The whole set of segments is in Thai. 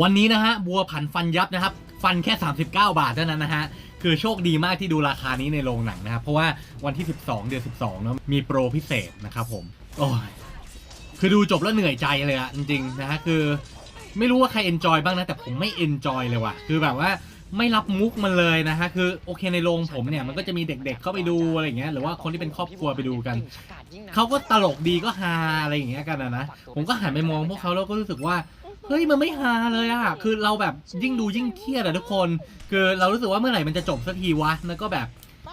วันนี้นะฮะบัวผันฟันยับนะครับ ฟันแค่ 39 บาทเท่านั้นนะฮะคือโชคดีมากที่ดูราคานี้ในโรงหนังนะครับเพราะว่าวันที่ 12 เดือน 12เนอะมีโปรพิเศษนะครับผมโอ้ยคือดูจบแล้วเหนื่อยใจเลยอะจริงๆนะฮะคือไม่รู้ว่าใครเอนจอยบ้างนะแต่ผมไม่เอนจอยเลยว่ะ คือแบบว่าไม่รับมุกมันเลยนะฮะคือโอเคในโรงผมเนี่ยมันก็จะมีเด็กๆเข้าไปดูอะไรอย่างเงี้ยหรือว่าคนที่เป็นครอบครัวไปดูกันเขาก็ตลกดีก็ฮาอะไรอย่างเงี้ยกันนะนะผมก็หันไปมองพวกเขาแล้วก็รู้สึกว่า เฮ้ยมันไม่ฮาเลยอะคือเราแบบยิ่งดูยิ่งเครียดอะทุกคน คือเรารู้สึกว่าเมื่อไหร่มันจะจบสักทีวะแล้วก็แบบ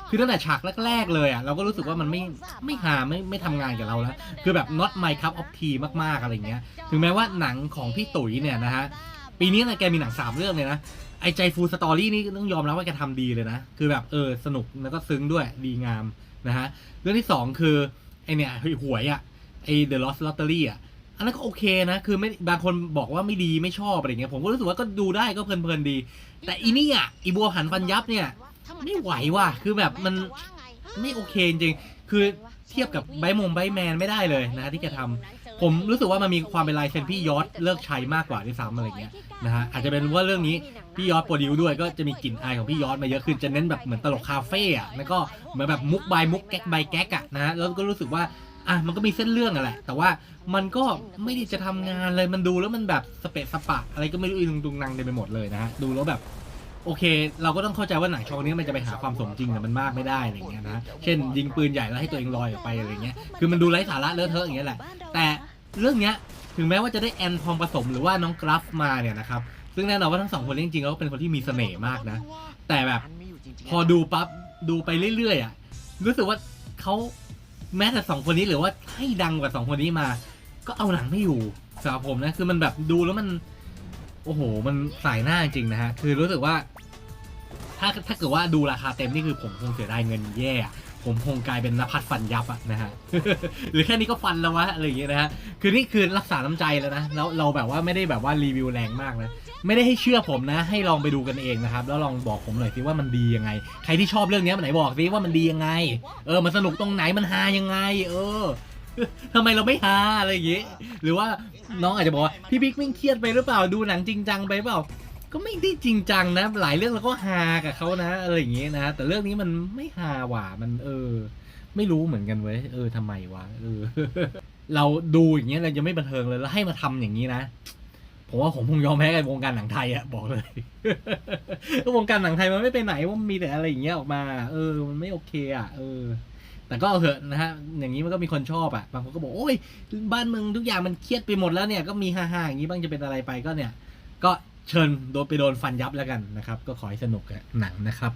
คือตั้งแต่ฉากแรก ๆ เลยอะเราก็รู้สึกว่ามันไม่ไม่ฮาไม่ไม่ทำงานกับเราแล้ว คือแบบ not my cup of tea มาก ๆ อะไรเงี้ย ถึงแม้ว่าหนังของพี่ตุ๋ยเนี่ยนะฮะ ปีนี้นะแกมีหนังสามเรื่องเลยนะ ไอใจฟูสตอรี่นี่ต้องยอมรับว่าแกทำดีเลยนะ คือแบบเออสนุกแล้วก็ซึ้งด้วยดีงามนะฮะ เรื่องที่สองคือ ไอเนี่ยหวยอะไอ The Lost Lottery อะ อันนั้นก็โอเคนะ คือไม่บางคนบอกว่าไม่ดีไม่ชอบอะไรเงี้ยผมก็รู้สึกว่าก็ดูได้ก็เพลินๆดี แต่อีนี่อะอีบัวหันฟันยับเนี่ย ไม่ไหวว่ะคือแบบมันไม่โอเคจริงคือเทียบกับไบมงไบแมนไม่ได้เลยนะที่แกทำผมรู้สึกว่ามันมีความเป็นลายเซ็นพี่ยอดเลิกใช้มากกว่าด้วยซ้ำอะไรเงี้ยนะฮะอาจจะเป็นว่าเรื่องนี้พี่ยอดโปรดิวด้วยก็จะมีกลิ่นอายของพี่ยอดมาเยอะขึ้นจะเน้นแบบเหมือนตลกคาเฟ่อะแล้วก็เหมือนแบบมุกใบมุกแก๊กใบแก๊กอะนะฮะแล้วก็รู้สึกว่า อะมันก็มีเส้นเรื่องอะแหละแต่ว่ามันก็ไม่ได้จะทำงานเลยมันดูแล้วมันแบบสเปะสปะอะไรก็ไม่รู้อีลุงตุงนังเต็มไปหมดเลยนะฮะดูแล้วแบบโอเค เราก็ต้องเข้าใจว่าหนังช่องนี้มันจะไปหาความสมจริงแต่มันมากไม่ได้อะไรเงี้ยนะเช่น ยิงปืนใหญ่แล้วให้ตัวเองลอยออกไปอะไรเงี้ยคือมันดูไร้สาระเลอะเทอะอย่างเงี้ยแหละแต่เรื่องเนี้ยถึงแม้ว่าจะได้แอนทองผสมหรือว่าน้องกราฟมาเนี่ยนะครับซึ่งแน่นอนว่าทั้งสองคนจริงๆแล้วเป็นคนที่มีเสน่ห์มากนะ แต่แบบพอดูปั๊บดูไปเรื่อยๆอะรู้สึกว่าเขา แม้แต่สองคนนี้หรือว่าให้ดังกว่าสองคนนี้มา ก็เอาหนังไม่อยู่สำหรับผมนะคือมันแบบดูแล้วมันโอ้โห มันสายหน้าจริงนะฮะ คือรู้สึกว่า ถ้าถ้าเกิดว่าดูราคาเต็มนี่คือผมคงเสียดายเงินแย่ ผมคงกลายเป็นนภัสฟันยับอะนะฮะ หรือแค่นี้ก็ฟันแล้ววะอะไรอย่างเงี้ยนะฮะ คือนี่คือรักษาน้ำใจแล้วนะ แล้วเราแบบว่าไม่ได้แบบว่ารีวิวแรงมากนะ ไม่ได้ให้เชื่อผมนะ ให้ลองไปดูกันเองนะครับ แล้วลองบอกผมหน่อยสิว่ามันดียังไง ใครที่ชอบเรื่องนี้มันไหนบอกสิว่ามันดียังไง เออ มันสนุกตรงไหน มันฮายังไง เออทำไมเราไม่ฮาอะไรอย่างเงี้ยหรือว่าน้องอาจจะบอกว่าพี่บิ๊กไม่งเครียดไปหรือเปล่า ดูหนังจริงจังไปเปล่า ก็ไม่ได้จริงจังนะ หลายเรื่องเราก็ฮากับเขานะอะไรอย่างเงี้ยนะ แต่เรื่องนี้มันไม่ฮาหว่ามันเออ ไม่รู้เหมือนกันเว้ยเออทำไมวะเออ เราดูอย่างเงี้ยเราจะไม่บันเทิงเลยแล้วให้มาทำอย่างนี้นะผมว่าผมคงยอมแพ้กับวงการหนังไทยอะบอกเลยวงการหนังไทยมันไม่ไปไหนว่ามีแต่อะไรอย่างเงี้ยออกมา เออ มันไม่โอเคอะเออ แต่ก็เอาเถอะนะฮะอย่างนี้มันก็มีคนชอบอะบางคนก็บอกโอ้ยบ้านเมืองทุกอย่างมันเครียดไปหมดแล้วเนี่ยก็มีฮ่าๆอย่างนี้บ้างจะเป็นอะไรไปก็เนี่ย ก็ เชิญโดนไปโดนฟันยับแล้วกันนะครับ ก็ขอให้สนุกกับหนังนะครับ